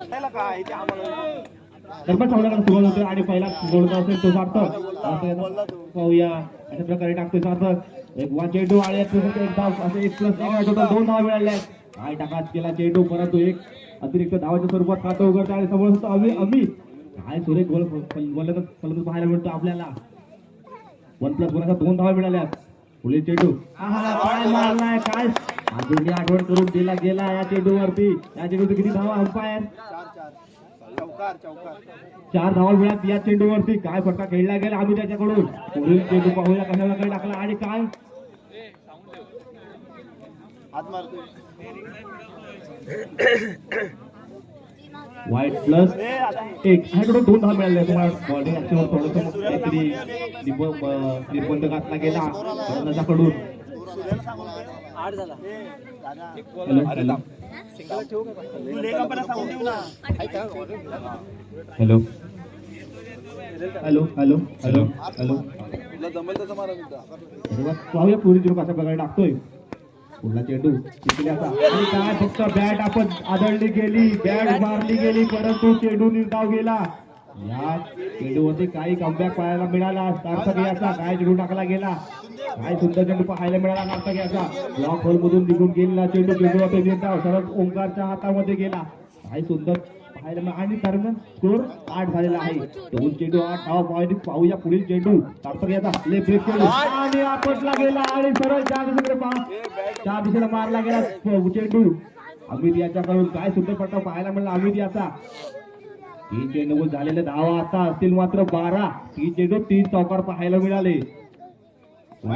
त्याला काय ते आम्हाला? तर पण सावण्याकडे सुरुवात होते आणि पहिला गोलंदाज असेल तो सार्थक. सार्थक पाहूया. अशा प्रकारे टाकतोय सार्थक. एक वन चेंडू आणि एक धाव. असे एक प्लस एक टोटल दोन धाव मिळाल्या काय टाकात केला चेंडू परंतु एक अतिरिक्त धावाच्या स्वरूपात खातं उघडतं आणि समोर होतं अमि अमित काय सुरेख गोल फलंदाज फलंदाज पाहायला मिळतो आपल्याला. वन प्लस वनचा दोन धावा मिळाल्या पुढील चेंडू आहा, काय मारलाय. काय? अजूनही आठवण करून दिला गेला या चेंडूवरती. या चेंडूवरती किती धावा अंपायर? चार धावा मिळात या चेंडूवरती. काय फटका खेळला गेला आम्ही त्याच्याकडून. पुढील चेंडू पाहूया कशा प्रकारे टाकला आणि काय? वाईट प्लस एक. ह्याकडून दोन धावा मिळाल्या तुम्हाला बॉलिंग ऍक्शनवर थोडस काहीतरी निर्बंध घातला गेला. नका. आठ झाला. Hello. Hello hello hello hello. पाहूया पुढील चेंडू कशा प्रकारे टाकतोय. पुढला चेंडू. चिखल्याचा आणि काय? फक्त बॅट आपण आदळली गेली. बॅट मारली गेली. परंतु चेंडू निर्धाव गेला. या चेंडूवरती काही कमबॅक पाहायला मिळाला. सार्थक याचा काय चेंडू टाकला गेला? काय सुंदर चेंडू पाहायला मिळाला सार्थक याचा ब्लॉक होल मधून निघून गेलेला चेंडू चेंडूवरती निर्धाव सरळ ओंकारच्या हातामध्ये गेला. काय सुंदर पाहायला मिळालं. आणि दरम्यान स्कोर आठ झालेला आहे. दोन चेंडू आठ. धाव पॉईंट पाहूया पुढील चेंडू. सार्थक याचा लेफ्ट चेंडू आणि आपटला गेला. आणि सरळ चार दिशेकडे चार दिशेला मारला गेला. चेंडू. अमित याच्याकडून काय सुंदर पट्टा पाहायला मिळाला. अमित याचा. तीन चेंडू झालेले धावा आता असतील मात्र बारा. ही चेंडू तीन चौकार पाहायला मिळाले.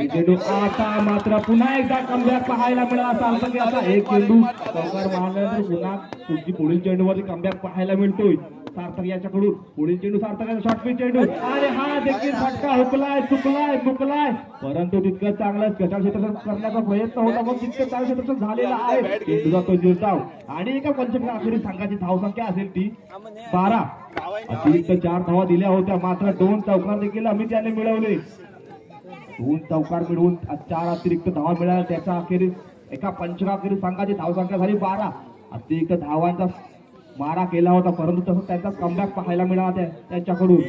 चेंडू आता मात्र पुन्हा एकदा कमबॅक पाहायला मिळाला सार्थक आता एक चेंडू चौकार मारल्यानंतर पुन्हा पुढची पुढील चेंडूवरती कमबॅक पाहायला मिळतोय. सार्थक याच्याकडून. पुढील चेंडू सार्थकाचा शॉर्ट चेंडू आणि हा देखील फटका हुकलाय चुकलाय चुकलाय परंतु तितकं चांगलं गटार क्षेत्ररक्षण करण्याचा प्रयत्न होता. मग तितकं चांगलं क्षेत्ररक्षण झालेलं आहे. चेंडू जातो निर्धाव आणि एका पंचमीला अखेरीस संघाची धावसंख्या असेल ती. बारा. अतिरिक्त चार धावा दिल्या होत्या. मात्र दोन चौकार देखील अमित याने मिळवले. दोन चौकार मिळवून चार अतिरिक्त धावा मिळाल्या. त्याच्या अखेरीस एका पंचकाखेरीस संघाची धावसंख्या झाली बारा. अतिरिक्त धावांचा मारा केला होता परंतु तसं त्यांचा कमबॅक पाहायला मिळाला त्या- त्यांच्याकडून.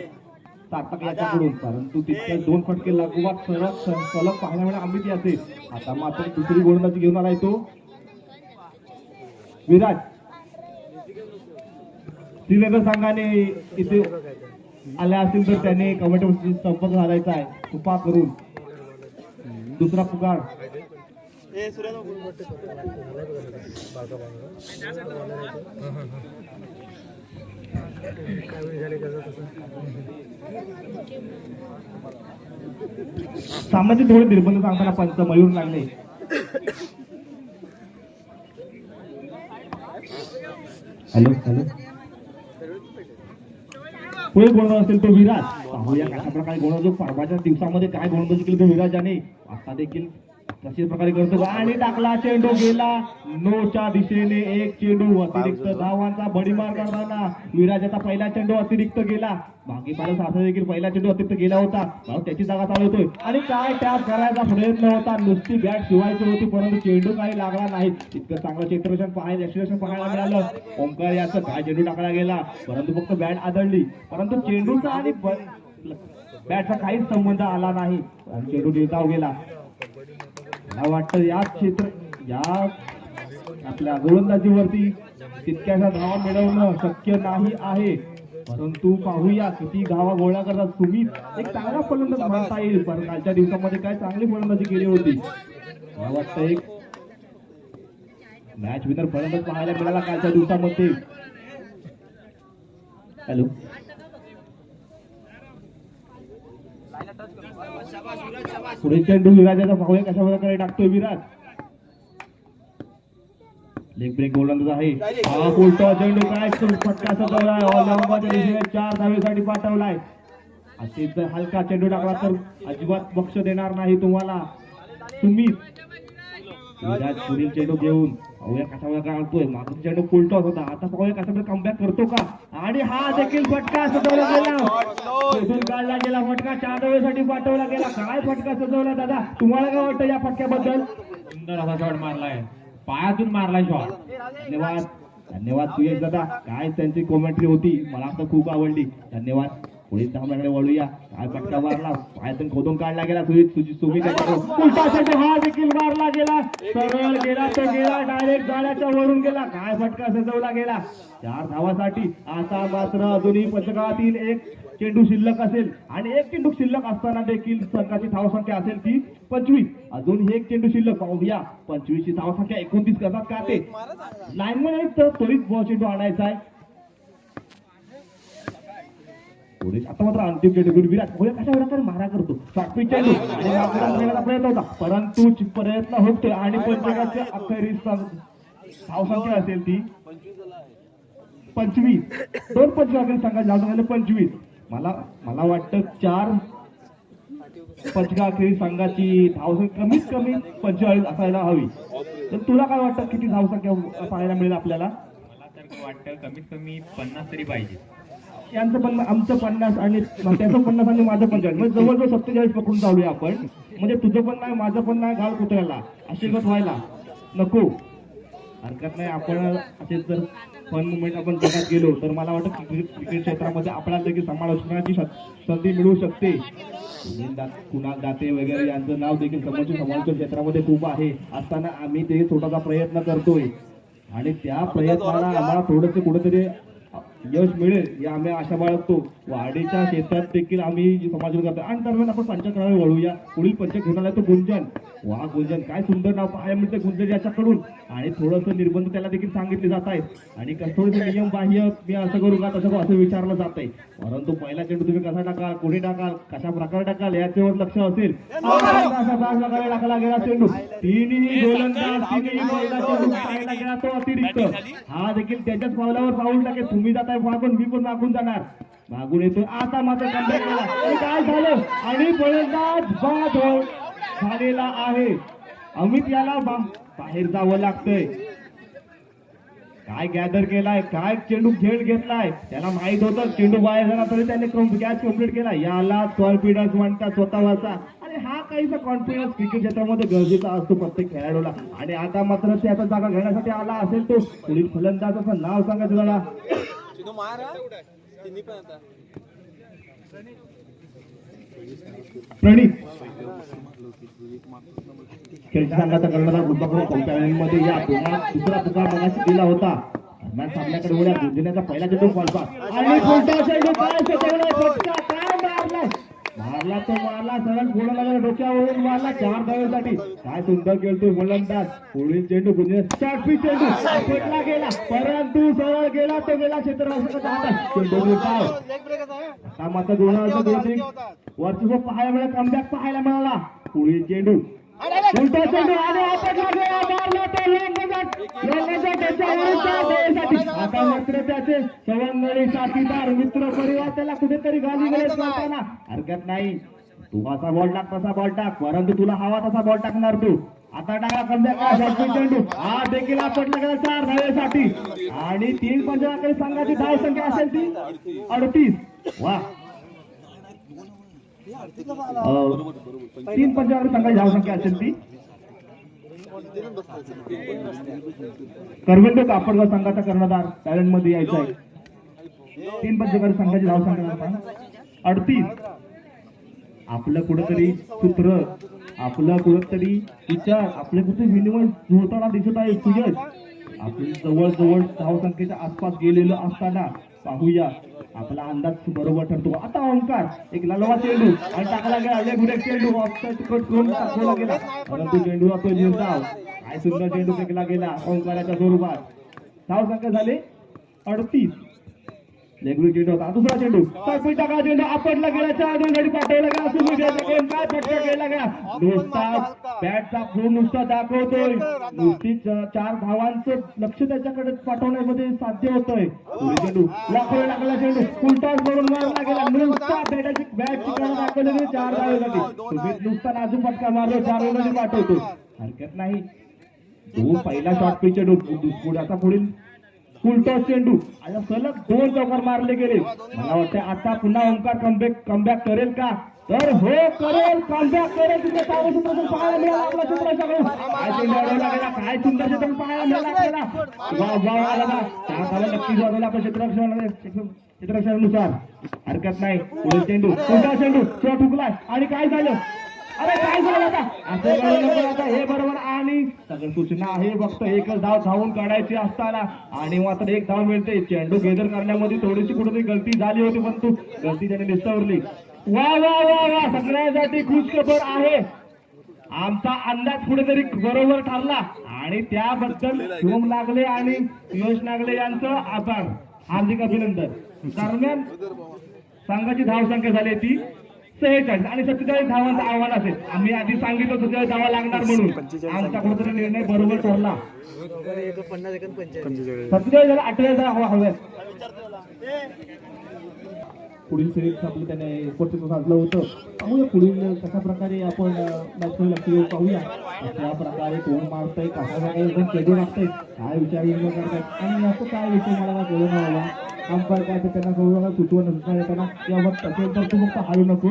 सार्थक याच्याकडून. परंतु तिथे दोन फटके लागोपाठ सरळ सलग पाहायला मिळाला. अमित याचे. आता मात्र दुसरी गोलंदाजी घेऊन आलाय तो. विराट. श्रीनगर संघाने इथे आल्या असतील तर त्याने कमिटीशी संपर्क साधायचा आहे. कृपा करून. दुसरा पुकार. सामन्याचे थोडे निर्बंध सांगताना पंच मयूर लागले हॅलो हॅलो. पुढे गोलंदाज असेल तो विराट पाहूया कशा प्रकारे गोलंदाज परवाच्या दिवसामध्ये काय गोलंदाजी केली तो विराट याने आता देखील तशाच प्रकारे करतो. आणि टाकला चेंडू गेला. नोच्या दिशेने एक चेंडू अतिरिक्त धावांचा भडीमार करताना विराजाचा पहिला चेंडू अतिरिक्त गेला. मागे पाहिलं सारखा देखील पहिला चेंडू अतिरिक्त गेला होता. भाऊ त्याची जागा चालवतोय आणि काय टॅप करायचा प्रयत्न होता. नुसती बॅट शिवायची होती परंतु चेंडू काही लागला नाही. इतकं चांगलं क्षेत्ररक्षण पाहायला यशस्वी पाहायला मिळालं. ओंकार याचं काय चेंडू टाकला गेला. परंतु फक्त बॅट आदळली. परंतु चेंडूचा आणि बॅटचा काहीच संबंध आला नाही. आणि चेंडू निर्धाव गेला. मला वाटतं या क्षेत्र या आपल्या गोलंदाजीवरती तितक्याशा धावा मिळवणं शक्य नाही आहे. परंतु पाहूया किती धावा गोळा करतात. तुम्ही एक चांगला फलंदाज म्हणता येईल पण कालच्या दिवसामध्ये काय चांगली फलंदाजी केली होती? मला वाटतं एक मॅच विनर फलंदाज पाहायला मिळाला कालच्या दिवसामध्ये? हॅलो? पुढे चेंडू विराजाचा पाहूया कशा प्रकारे टाकतोय विराट लेग ब्रेक गोलंदाज आहे. हा उलटा चेंडू काय फटकाचा दौरा आहे ऑलराऊंडच्या दिशेने चार धावेसाठी पाठवलाय. असे जर हलका चेंडू टाकला तर अजिबात बक्ष देणार नाही तुम्हाला. तुम्ही. विराज पुढील चेंडू घेऊन. पाहूया कसा प्रकारे आणतोय मागचा चेंडू उलटत होता. आता पाहूया कसा प्रकारे कमबॅक करतो का? आणि हा देखील फटका सजवला गेला. काढला गेला फटका. चार धावेसाठी पाठवला गेला. काय फटका सजवला दादा? तुम्हाला काय वाटतं या फटक्याबद्दल? सुंदर असा शॉट मारलाय. पायातून मारलाय शॉट धन्यवाद. धन्यवाद सुयश दादा. काय त्यांची कॉमेंट्री होती? मला तर खूप आवडली. धन्यवाद. पुढील धावण्याकडे वळूया. काय फटका मारला? पायातून खोदून काढला गेला. सुजित सुजित तुम्ही उलटा चेंडू हा देखील मारला गेला. सरळ गेला तो गेला. डायरेक्ट जाण्याच्या वरून गेला. काय फटका सजवला गेला? चार धावासाठी आता मात्र अजूनही पंचकाळातील एक चेंडू शिल्लक असेल आणि एक चेंडू शिल्लक असताना देखील संघाची धावसंख्या असेल ती पंचवीस. अजून एक चेंडू शिल्लक पाहूया पंचवीसची धावसंख्या एकोणतीस करतात का ते? लाईन मध्ये तर त्वरित चेंडू आणायचा आहे. पुढे आता मात्र अंतिम घेऊन विराट कोहली कशा प्रकारे मारा करतो? शॉर्टपिच चेंडू आणि प्रयत्न होता. परंतु प्रयत्न होतोय आणि पंचकाच्या अखेरीस धावसंख्या असेल ती. पंचवीस. दोन पंचकाकडे सांगायचे धावसंख्या पंचवीस. मला मला वाटतं चार पंचकाखेरी संघाची धावसंख्या कमीत कमी पंचेचाळीस असायला हवी. तर तुला काय वाटतं? किती धावसंख्या पाहायला मिळेल आपल्याला? मला तर वाटतं कमीत कमी पन्नास तरी पाहिजे. यांचं पण आमचं पन्नास आणि त्याचं पन्नास आणि माझं पंचाळीस म्हणजे जवळजवळ सत्तेचाळीस पकडून चालूया आपण. म्हणजे तुझं पण नाही माझं पण नाही गाळ कुत्र्याला असे गत व्हायला. नको. हरकत नाही आपण असे जर फन मुवमेंट आपण जगात गेलो तर मला वाटतं क्रिकेट क्षेत्रामध्ये आपल्याला देखील समालोचनाची संधी मिळू शकते. कुणाल दाते वगैरे यांचं नाव देखील समोरच्या समालोचन क्षेत्रामध्ये खूप आहे. असताना आम्ही ते छोटासा प्रयत्न करतोय. आणि त्या प्रयत्नाला आम्हाला थोडंसं कुठेतरी यश मिळेल हे आम्ही आशा बाळगतो. वाडीच्या क्षेत्रात देखील आम्ही समाजून करतो. आणि दरम्यान आपण पंचक्रावे वळूया. पुढील पंच घेऊन तो गुंजन. वा गुंजन. काय सुंदर नाव पाहायला मिळतं गुंजन याच्याकडून. आणि थोडंसं निर्बंध त्याला देखील सांगितले जात आहेत. आणि थोडंसं नियम बाह्य मी असं करू का तसं असं विचारलं जात आहे. परंतु पहिला चेंडू तुम्ही कसा टाकाल कोणी टाकाल कशा प्रकारे टाकाल याच्यावर लक्ष असेल. असा टाकला गेला चेंडू. तिन्ही गोलंदाज तो अतिरिक्त. हा देखील त्याच्याच पावलावर पाऊल टाकेल. तुम्ही जाताय मागून मी पण मागून जाणार. मागून येतो आता मात्र केला काय झालं? आणि फलंदाज बाद हो- झालेला आहे. अमित याला बा- बाहेर जावं लागतंय. काय गॅदर केलाय? काय चेंडू खेळ घेतलाय? त्याला माहीत होतं चेंडू बाहेर झाला तरी त्याने कॅच कंप्लीट केला. याला कॉन्फिडन्स म्हणतात स्वतःवरचा आणि हा काहीसा कॉन्फिडन्स क्रिकेट क्षेत्रामध्ये गरजेचा असतो प्रत्येक खेळाडूला. आणि आता मात्र ते आता जागा घेण्यासाठी आला असेल तो. पुढील फलंदाजाचं नाव पण आता प्रणित. खेळ संघाचा कर्णधार गुंबाकडून कोणत्या या पुन्हा दुसरा पुकार दिला होता. दरम्यान सामन्याकडे उड्या गुंजण्याचा पहिला चेंडू आणि कोणता चेंडू काय फटका मारला तो मारला सरळ पुढे लागला डोक्यावरून मारला चार धावेसाठी. काय सुंदर खेळतोय गोलंदाज पुढील चेंडू गुंजने चारपी चेंडू. फेटला गेला. परंतु सरळ गेला तो गेला क्षेत्ररक्षकाच्या हातात. चेंडू निर्धाव आता मात्र दोन दोन वर्चस्व पाहायला मिळाला कमबॅक पाहायला मिळाला. पुढील चेंडू. उलटा चेंडू आणि आपटला गेला मारला तो लंगजाट लंगजाट त्याच्या आता मात्र त्याचे सवंगडी साथीदार मित्र परिवार त्याला कुठेतरी गाली गलत करताना हरकत नाही. तू असा बॉल टाक तसा बॉल टाक. परंतु तुला हवा तसा बॉल टाकणार तू. आता टाकला कमबॅक चेंडू? हा देखील आपटला गेला चार धावेसाठी. आणि तीन पंचाकडे संघाची धाव संख्या असेल ती? अडतीस. वा. तीन पंचाकडे संघाची धाव संख्या असेल ती? करवंद कापडगाव संघाचा कर्णधार टॅलेंटमध्ये यायचा आहे. तीन पंचकारी संघाची धाव संख्या अडतीस. आपलं कुठंतरी सूत्र आपलं कुठंतरी विचार आपल्या कुठे विनिमय जुळताना दिसत आहे सुयश आपण जवळ जवळ धाव संख्येच्या आसपास गेलेलं असताना पाहूया. आपला अंदाज बरोबर ठरतो. आता ओंकार एक ललवा चेंडू. आणि टाकला गेला लेग चेंडू. ऑफसाईड कट करून टाकला गेला. परंतु चेंडू असतो निर्धाव. काय सुंदर चेंडू फेकला गेला ओंकाराच्या स्वरूपात धाव संख्या झाली अडतीस. लेगरू चेंडू होता दुसरा चेंडू तर टाका चेंडू आपटला गेला चार दोन गडी पाठवला गेला सुरू गेला गेम काय फटका गेला गेला नुसता बॅटचा फोन नुसता दाखवतोय नुसती चार धावांचं लक्ष त्याच्याकडे पाठवण्यामध्ये साध्य होतोय चेंडू लाकडे लागला चेंडू उलटाच करून मारला गेला नुसता बॅटाची बॅट ठिकाणं दाखवली चार धावेसाठी तुम्ही नुसता नाजू फटका मारलो चार गडी पाठवतो हरकत नाही दोन पहिला शॉर्ट पिच चेंडू पुढे आता पुढील. उलटा चेंडू आता सलग दोन चौकार मारले गेले. मला वाटतं आता पुन्हा ओंकार कमबॅक कमबॅक करेल का? तर हो करेल. कमबॅक करेल. तिथे चांगलं चित्रपट पाहायला मिळाला आपला चित्रपटाकडून काय सुंदर अडवला गेला काय सुंदर चित्रपट पाहायला मिळाला आपल्याला. वा वा आला ना. त्या काला नक्कीच वाजवला आपण चित्रक्षण चित्रक्षणानुसार हरकत नाही. चेंडू. उलटा चेंडू. तो ठुकलाय आणि काय झालं? अरे काय झालं आता? असं घडलं आता हे बरोबर आणि सगळं सूचना आहे फक्त एकच धाव धावून काढायची असताना. आणि मात्र एक धाव मिळते. चेंडू गेदर करण्यामध्ये थोडीशी कुठेतरी गलती झाली होती परंतु गलती त्याने निष्ठावरली वा वा वा वा सगळ्यांसाठी खुश खबर आहे. आमचा अंदाज कुठेतरी बरोबर ठरला. आणि त्याबद्दल शुभम नागले आणि यश नागले यांचं आभार. हार्दिक अभिनंदन. दरम्यान संघाची धाव संख्या झाली ती. सेहेचाळीस आणि सत्तेचाळीस धावांचं आव्हान असेल. आम्ही आधी सांगितलं सत्तेचाळीस धावा लागणार म्हणून. आमचा कुठेतरी निर्णय बरोबर ठरला. सत्तेचाळीस झाला अठ्ठेचाळीस धावा हव्यात पुढील सिरीज आपलं त्याने स्पर्धेचं साधलं होतं. पाहूया पुढील कशा प्रकारे आपण मॅचकडे लक्ष देऊ पाहूया. कशा प्रकारे कोण मारतंय कशा प्रकारे एकदम चेडू लागतंय काय विचार आणि याचं काय विषय मला काय कळू नाही आला. अंपायर काय ते त्यांना कळू नका सुचवण सूचना देताना यावर असेल तर तू फक्त हारू नको.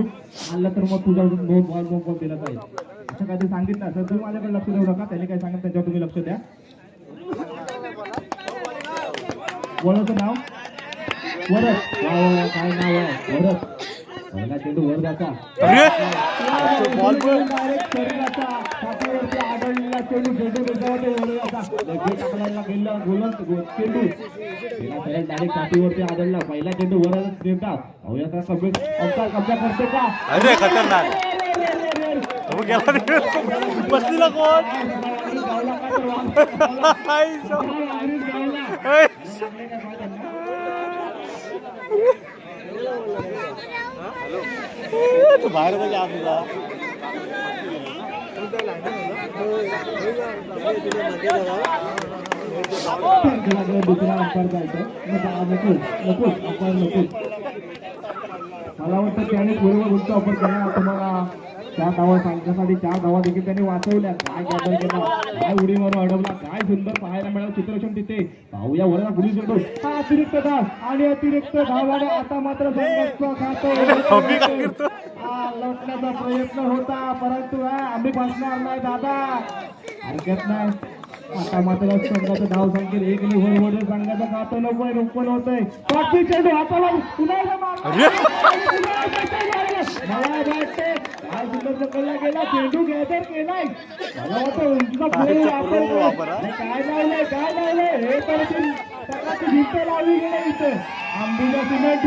आणलं तर मग तुझा नो बॉल नो बॉल दिला जाईल. असं काय सांगितलं असेल तुम्ही माझ्याकडे लक्ष देऊ नका त्याने काय सांगत त्याच्यावर तुम्ही लक्ष द्या. वळचं नाव? वरद काय नाव आहे? वरद पहिला चेंडू वर जाता. बॉल डायरेक्ट शरीराचा छातीवरती आढळलेला चेंडू चेंडू त्याच्यावरती वर जाता. लगेच टाकल्याला गेला गोलंत गो- चेंडू पहिला खेळ डायरेक्ट छातीवरती आढळला. पहिला चेंडू वरच नेता. अवया का कब्जे अवतार कब्जा करते का? अरे खतरनाक. बसलेला कोण? तू बाहेर म्हणजे आपला दुसरा अंपायर जायचं नको नको अंपायर नको मला वाटतं त्याने बरोबर उलटा ऑफर केला तुम्हाला चार धावा सांगण्यासाठी चार धावा देखील त्यांनी वाचवल्या काय गॅदर केला? काय उडी मारून अडवला? काय सुंदर पाहायला मिळालं चित्रक्षण तिथे? पाहूया वरला पुढील चेंडू हा अतिरिक्त धाव आणि अतिरिक्त धावाने आता मात्र हा. लढण्याचा प्रयत्न होता परंतु आम्ही बसणार नाही दादा. हरकत नाही. आता मात्र संघाचं धाव संख्येत एक निवड वडील संघाचं खातं नव्वद ओपन होतंय. पाचवी चेंडू हाताला पुन्हा काय सुंदर गेला चेंडू गॅदर केलाय. मला वाटतं उंचीचा काय लावलंय काय लावलंय? हे तर ती सगळ्याची भिंत लावली गेली इथे. सिमेंट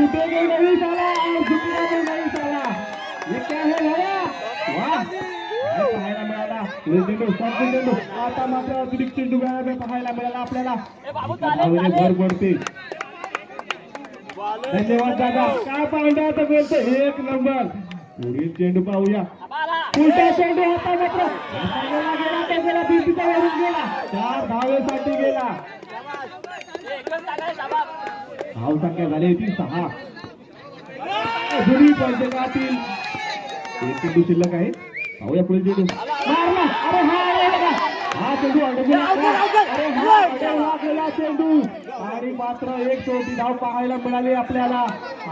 क्या है पाहायला मिळाला? चेंडू चेंडू. आता मात्र अतिरिक्त चेंडू पाहायला मिळाला आपल्याला. धावेने भर पडते धन्यवाद दादा. काय पाहुणा आता बोलतो? एक नंबर. पुढील चेंडू पाहूया उलटा चेंडू होता मात्र गेला. वरून चार धावेसाठी गेला. धाव संख्या झाली होती सहा. दोन्ही पंचकातील एक चेंडू शिल्लक आहे. पाहूया पुढील चेंडू. मारला. अरे हा? हा चेंडू चेंडू आणि मात्र एक चौथी धाव पाहायला मिळाली आपल्याला.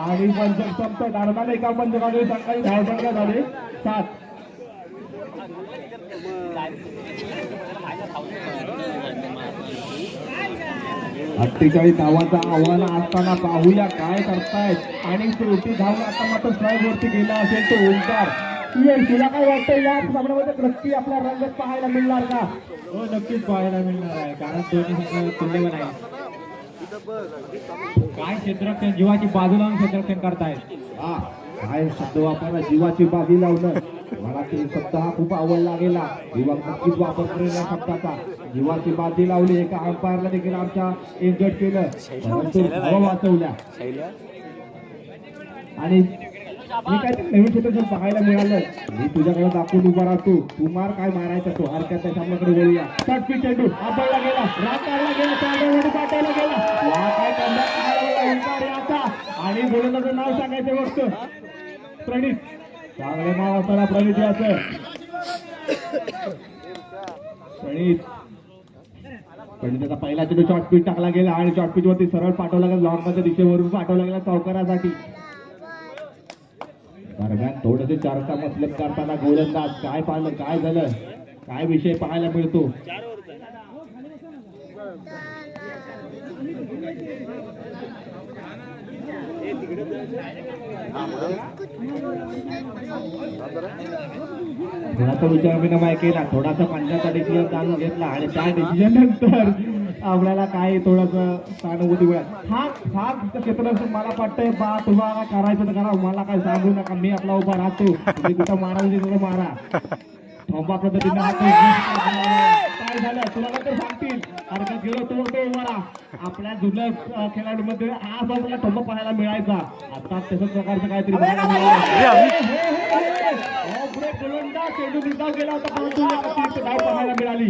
आणि पंचक संपत. दरम्यान एका पंचकातील संघाची धाव संख्या झाली. सात. अठ्ठेचाळीस धावांचा आव्हान असताना पाहूया काय करतायत. आणि शेवटी धाव आता मात्र स्ट्राईक वरती गेला असेल तो ओंकार यश, तुला काय वाटतं या सामन्यामध्ये नक्की आपल्या रंगत पाहायला मिळणार का? हो नक्कीच पाहायला मिळणार आहे कारण दोन्ही संघ आहे. काय क्षेत्ररक्षण जीवाची बाजू लावून क्षेत्ररक्षण करतायत हा काय शब्द वापरला जीवाची बाजी लावणं. मला ते शब्द हा खूप आवडला गेला जीवा नक्कीच वापर करेल या शब्दाचा जीवाची बाजी लावली एका अंपायरला देखील आमच्या इंजर्ड केलं. परंतु वाचवल्या. आणि मी काय नवीन क्षेत्र पाहायला मिळालं मी तुझ्याकडे दाखवून उभा राहतो. तू मार काय मारायचा तो? हरकत आहे सामन्याकडे वळूया. षटपी चेंडू आपल्याला गेला राखायला गेला चांगला पाठायला गेला. वा काय करणार? आला आणि बोलण्याचं नाव सांगायचं वक्त प्रणित. चांगलं नाव असताना प्रणित याचं. प्रणित. पण त्याचा पहिला चेंडू शॉर्टपीट टाकला गेला आणि शॉर्टपीच वरती सरळ पाठवला गेला. लॉंगच्या दिशेवरून पाठवला गेला चौकारासाठी. दरम्यान थोडेसे चर्चा मसलत करताना गोलंदाज काय पाहिलं काय झालं काय विषय पाहायला मिळतो? थोडासा विचार मी केला थोडासा पंचाचा डिसिजन जाणून घेतला आणि त्या डिसिजन नंतर आपल्याला काय थोडस सहानुभूती मिळाली? हा हा क्षेत्र मला वाटतंय बा तुम्हाला करायचं तर करा मला काय सांगू नका मी आपला उभा राहतो. तुम्ही कुठं मारायचं तिथं मारा. थोंबा पद्धतीने काय झालं? तुला नंतर सांगतील. अरे का गेलो तो तो उभा राहा. आपल्या जुन्या खेळाडूमध्ये आज आपल्याला थोंबा पाहायला मिळायचा. आता तसंच प्रकारचं काहीतरी. हे, हे, हे, हे. पुढे गोलंदाज चेंडू निर्धाव गेला होता परंतु धाव पाहायला मिळाली.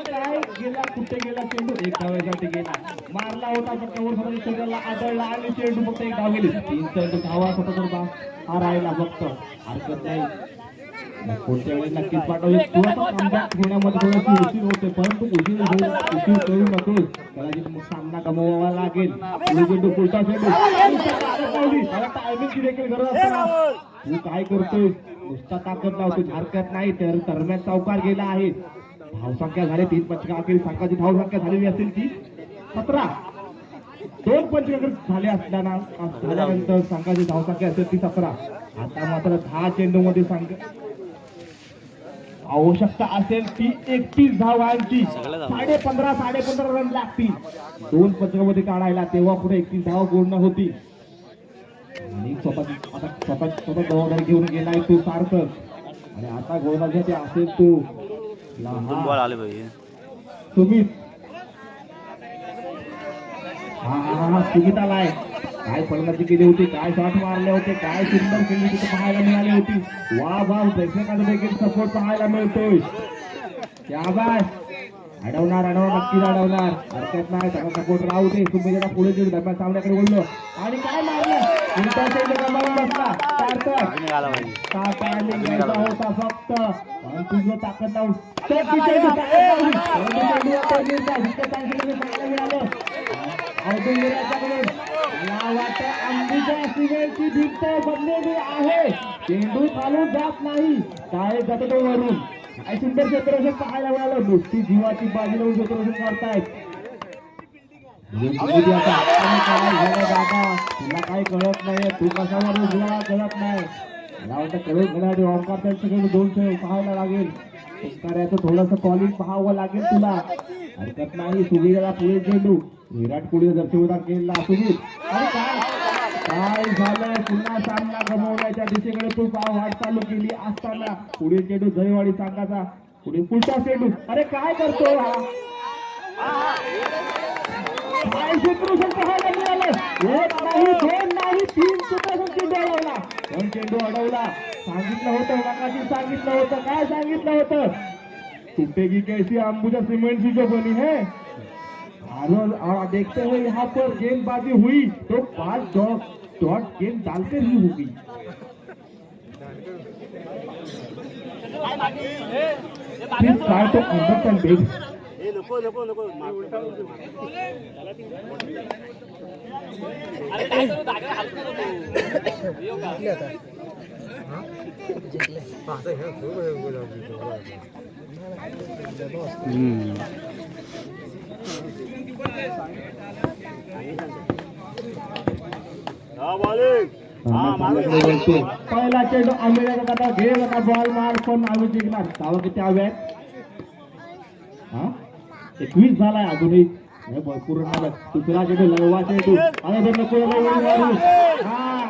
हा काय गेला कुठे गेला चेंडू? एक धावेसाठी गेला. मारला होता पटकावर समोर शरीराला आदळला आणि चेंडू फक्त एक धाव गेली. तीन चेंडू धावा होता तर बा हा राहिला फक्त. हरकत नाही. कोणत्या वेळेस नक्कीच पाठवले थोडासा कामगार घेण्यामध्ये थोडीशी उशीर होते परंतु उशीर उशीर करू नको कदाचित मग सामना गमवावा लागेल. चेंडू पुढचा चेंडू. टायमिंग देखील गरज असताना तू काय करतोय? नुसता ताकद लावतो हरकत नाही. तर दरम्यान चौकार गेला आहे. धावसंख्या झाली तीन पंचका अखेर संघाची धावसंख्या झालेली असेल ती. सतरा. दोन पंचक झाले असताना झाल्यानंतर संघाची धावसंख्या असेल ती सतरा. आता मात्र दहा चेंडू मध्ये संघ आवश्यकता असेल ती एकतीस धावांची. साडे पंधरा साडे पंधरा रन लागतील. दोन पंचकामध्ये काढायला तेव्हा पुढे एकतीस धाव पूर्ण होती. आणि स्वतः आता स्वतः स्वतः जबाबदारी घेऊन गेलाय तू सार्थक. आणि आता गोलंदाजी असेल तू. दोन बॉल आले पाहिजे सुमित हा हा हा हा सुमित आलाय काय फलंदाजी केली होती काय शॉट मारले होते काय सुंदर खेळली होती पाहायला मिळाली होती. वा वा प्रेक्षकांना देखील सपोर्ट पाहायला मिळतोय. त्या बाय अडवणार अडवणार नक्कीच अडवणार. हरकत नाही त्याला सपोर्ट राहू दे. तुम्ही जरा पुढे जेऊ दरम्यान सामन्याकडे बोललो आणि काय मारलं? फक्त. आणि तुझं ताकद लावून. बनलेली आहे. चेंडू खालून जात नाही. काय जातो तो वरून? सुंदर क्षेत्ररक्षण पाहायला मिळालं. नुसती जीवाची बाजी लावून क्षेत्ररक्षण करतायत काय तुला काही कळत नाही तू कशावर तुला कळत नाही? मला वाटतं कळत घड्याळी ओंकार त्यांच्याकडे दोन खेळ पाहायला लागेल. ओंकार्याचं थोडंसं कॉलिंग पाहावं लागेल तुला. हरकत नाही. सुविधा पुढे चेंडू विराट कोहली दर्शवता केला सुनील. अरे काय? काय झालं? पुन्हा सामना गमवण्याच्या दिशेकडे तू पाव वाटचालू केली असताना. पुढे चेंडू जयवाडी संघाचा पुढे पुढचा चेंडू अरे काय करतो हा? काय पाहायला मिळालं. एक नाही दोन नाही तीन सुद्धा चेंडू अडवला पण चेंडू अडवला. सांगितलं होतं नकाशी सांगितलं होतं. काय सांगितलं होतं? टूटेगी कैसी अंबुजा सीमेंट सी जो बनी है और देखते हुए यहाँ पर गेंदबाजी हुई तो पांच डॉट डॉट गेंद डालकर ही होगी. Please try to understand this. नको नको नको पहिला चेंडू आंबेडकर घे होता. बॉल मार पण आम्ही जिंकणार. धावा किती हव्या आहेत एकवीस झालाय अजूनही. हे भरपूर झालं. दुसरा चेंडू लढवा आता त्यांना कोणाला मारू हा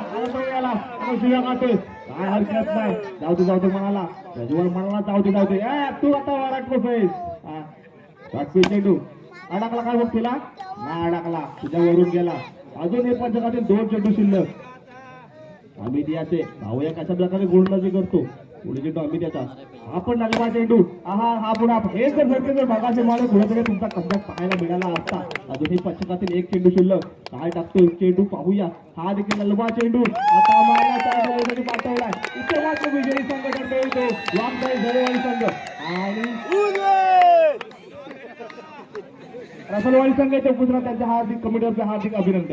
काय हरकत नाही. जाऊ दे जाऊ दे म्हणाला रजवर म्हणाला जाऊ दे जाऊ दे. तू आता वराट बसेस हा. चेंडू. अडकला काय बघ तुला ना अडकला. तुझ्यावरून गेला. अजून हे पंचकातील दोन चेंडू शिल्लक. आम्ही याचे भाऊ या कशा प्रकारे गोलंदाजी करतो. पुढे चेंडू अमित याचा हा पण लागला चेंडू हा हा पुन्हा हे जर झटके जर भागाचे मालक कुठेतरी तुमचा कमबॅक पाहायला मिळाला असता. अजूनही पश्चिमातील एक चेंडू शिल्लक. काय टाकतोय चेंडू पाहूया. हा देखील ललबा चेंडू. आता मारला पाठवलाय. इथे विजयी संघ ठरतो येतो वामदाई झरेवाडी संघ. आणि रसलवाडी संघ येथे पुन्हा त्यांच्या हार्दिक कमिटीवरचे हार्दिक अभिनंदन.